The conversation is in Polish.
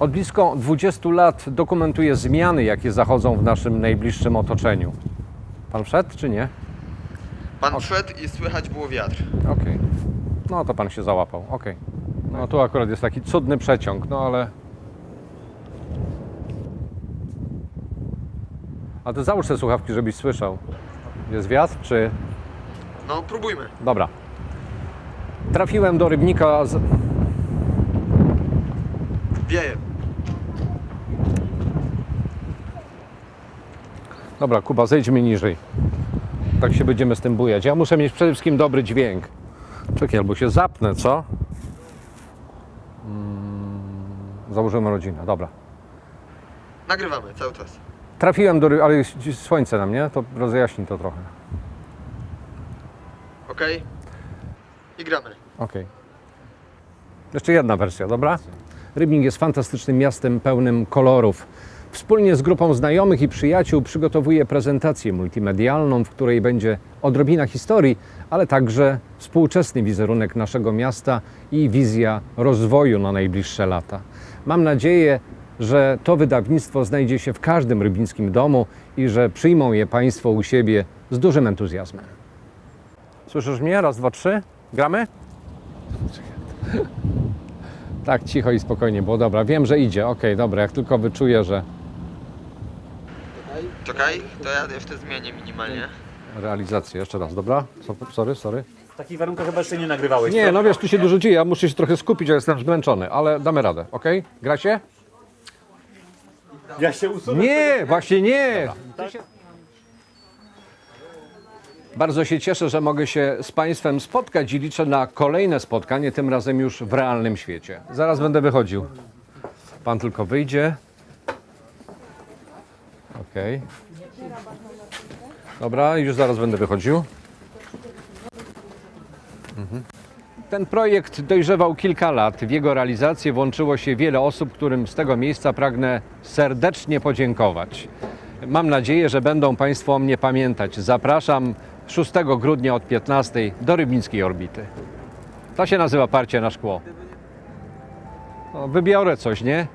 Od blisko 20 lat dokumentuję zmiany, jakie zachodzą w naszym najbliższym otoczeniu. Pan wszedł, czy nie? Pan wszedł i słychać było wiatr. Okej. No to pan się załapał. Okej. No tu akurat jest taki cudny przeciąg, no ale. A ty załóż te słuchawki, żebyś słyszał. Jest wiatr, czy. No, próbujmy. Dobra. Trafiłem do rybnika. Z... Wieje. Dobra, Kuba, zejdźmy niżej. Tak się będziemy z tym bujać. Ja muszę mieć przede wszystkim dobry dźwięk. Czekaj, albo się zapnę, co? Mm, założymy rodzinę, dobra. Nagrywamy cały czas. Trafiłem do ale jest słońce na mnie, to rozjaśni to trochę. Ok? I gramy. Okej. Jeszcze jedna wersja, dobra? Rybnik jest fantastycznym miastem pełnym kolorów. Wspólnie z grupą znajomych i przyjaciół przygotowuję prezentację multimedialną, w której będzie odrobina historii, ale także współczesny wizerunek naszego miasta i wizja rozwoju na najbliższe lata. Mam nadzieję, że to wydawnictwo znajdzie się w każdym rybnickim domu i że przyjmą je Państwo u siebie z dużym entuzjazmem. Słyszysz mnie? Raz, dwa, trzy. Gramy? Tak, cicho i spokojnie, bo dobra, wiem, że idzie. Okej, dobra, jak tylko wyczuję, że Czekaj, to ja jeszcze zmienię minimalnie. realizacja, jeszcze raz, dobra? So- Sorry, sorry. W takich warunkach chyba jeszcze nie nagrywałeś. Nie, co? no wiesz, tu się dużo dzieje, ja muszę się trochę skupić, ja jestem zmęczony, ale damy radę, okej? Gracie? Ja się usunę. Nie, właśnie nie! Bardzo się cieszę, że mogę się z Państwem spotkać i liczę na kolejne spotkanie, tym razem już w realnym świecie. Zaraz będę wychodził. Pan tylko wyjdzie. Okej. Dobra, już zaraz będę wychodził. Mhm. Ten projekt dojrzewał kilka lat. W jego realizację włączyło się wiele osób, którym z tego miejsca pragnę serdecznie podziękować. Mam nadzieję, że będą Państwo o mnie pamiętać. Zapraszam 6 grudnia od 15 do Rybnickiej Orbity. To się nazywa parcie na szkło. No, wybiorę coś, nie?